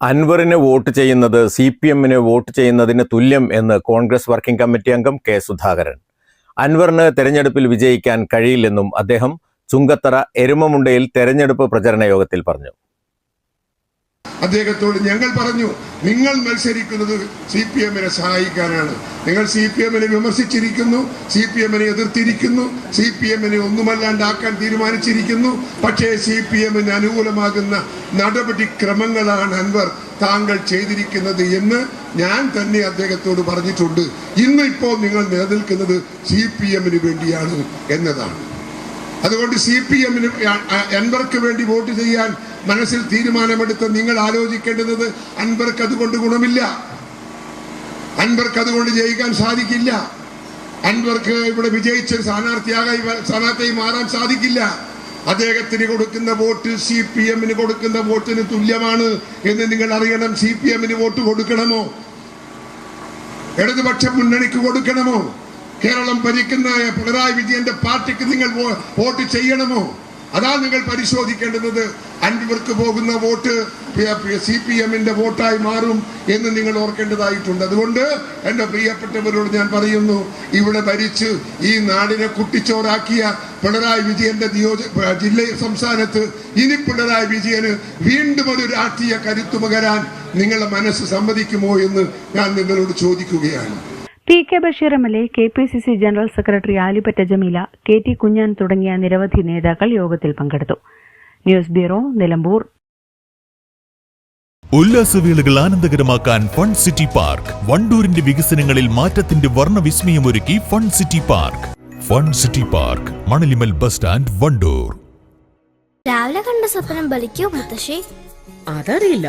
അൻവറിന് വോട്ട് ചെയ്യുന്നത് C P എമ്മിന് വോട്ട് ചെയ്യുന്നതിന് തുല്യം എന്ന് കോൺഗ്രസ് വർക്കിംഗ് കമ്മിറ്റി അംഗം കെ സുധാകരൻ. അൻവറിന് തെരഞ്ഞെടുപ്പിൽ വിജയിക്കാൻ കഴിയില്ലെന്നും അദ്ദേഹം ചുങ്കത്തറ എരുമമുണ്ടയിൽ തെരഞ്ഞെടുപ്പ് പ്രചരണ യോഗത്തിൽ പറഞ്ഞു. അദ്ദേഹത്തോട് ഞങ്ങൾ പറഞ്ഞു നിങ്ങൾ മത്സരിക്കുന്നത് സി പി എമ്മിനെ സഹായിക്കാനാണ്. നിങ്ങൾ സി പി എമ്മിനെ വിമർശിച്ചിരിക്കുന്നു സി പി എമ്മിനെ എതിർത്തിരിക്കുന്നു സി പി എമ്മിനെ ഒന്നുമല്ലാണ്ടാക്കാൻ തീരുമാനിച്ചിരിക്കുന്നു. പക്ഷേ സി പി എമ്മിന് അനുകൂലമാകുന്ന നടപടിക്രമങ്ങളാണ് അൻവർ താങ്കൾ ചെയ്തിരിക്കുന്നത് എന്ന് ഞാൻ തന്നെ അദ്ദേഹത്തോട് പറഞ്ഞിട്ടുണ്ട്. ഇന്ന് ഇപ്പോൾ നിങ്ങൾ നിലനിൽക്കുന്നത് സി പി എമ്മിന് വേണ്ടിയാണ് എന്നതാണ്. അതുകൊണ്ട് സി പി എമ്മിന് അൻവർക്ക് വേണ്ടി വോട്ട് ചെയ്യാൻ മനസ്സിൽ തീരുമാനമെടുത്ത് നിങ്ങൾ ആലോചിക്കേണ്ടുന്നത് അൻവർക്ക് അതുകൊണ്ട് ഗുണമില്ല. അൻവർക്ക് അതുകൊണ്ട് ജയിക്കാൻ സാധിക്കില്ല. അൻവർക്ക് ഇവിടെ വിജയിച്ച സ്ഥാനാർത്ഥിയാകായി സ്ഥാനാർത്ഥിയായി മാറാൻ സാധിക്കില്ല. അദ്ദേഹത്തിന് കൊടുക്കുന്ന വോട്ട് സി പി എമ്മിന് കൊടുക്കുന്ന വോട്ടിന് തുല്യമാണ് എന്ന് നിങ്ങൾ അറിയണം. സി പി എമ്മിന് വോട്ട് കൊടുക്കണമോ? ഇടതുപക്ഷ മുന്നണിക്ക് കൊടുക്കണമോ? കേരളം ഭരിക്കുന്ന പിണറായി വിജയന്റെ പാർട്ടിക്ക് നിങ്ങൾ വോട്ട് ചെയ്യണമോ? അതാ നിങ്ങൾ പരിശോധിക്കേണ്ടുന്നത്. അൻവർക്ക് പോകുന്ന വോട്ട് സി പി എമ്മിന്റെ വോട്ടായി മാറും എന്ന് നിങ്ങൾ ഓർക്കേണ്ടതായിട്ടുണ്ട്. അതുകൊണ്ട് എന്റെ പ്രിയപ്പെട്ടവരോട് ഞാൻ പറയുന്നു ഇവിടെ ഭരിച്ച് ഈ നാടിനെ കുട്ടിച്ചോറാക്കിയ പിണറായി വിജയന്റെ നിയോജ ജില്ല സംസ്ഥാനത്ത് ഇനി പിണറായി വിജയന് വീണ്ടും ഒരു രാഷ്ട്രീയ കരുത്തു പകരാൻ നിങ്ങളുടെ മനസ്സ് സമ്മതിക്കുമോ എന്ന് ഞാൻ നിങ്ങളോട് ചോദിക്കുകയാണ്. T K Basheer M L A K P C C general secretary Alippatta Jameela K T Kunjan തുടങ്ങിയ നിരവധി നേതാക്കൾ യോഗത്തിൽ പങ്കെടുത്തു. News bureau Nilambur. ഉല്ലാസവേളകൾ ആനന്ദകരമാക്കാൻ ഫൺ സിറ്റി പാർക്ക്. വണ്ടൂരിന്റെ വികസനങ്ങളിൽ മാറ്റത്തിന്റെ വർണവിസ്മയമൊരുക്കി fun city park. Fun city park Manalimal bus stand Wandoor. രാവിലെ കണ്ട സ്വപ്നം ബലിക്കോ മുത്തശ്ശി? അതറിയില്ല.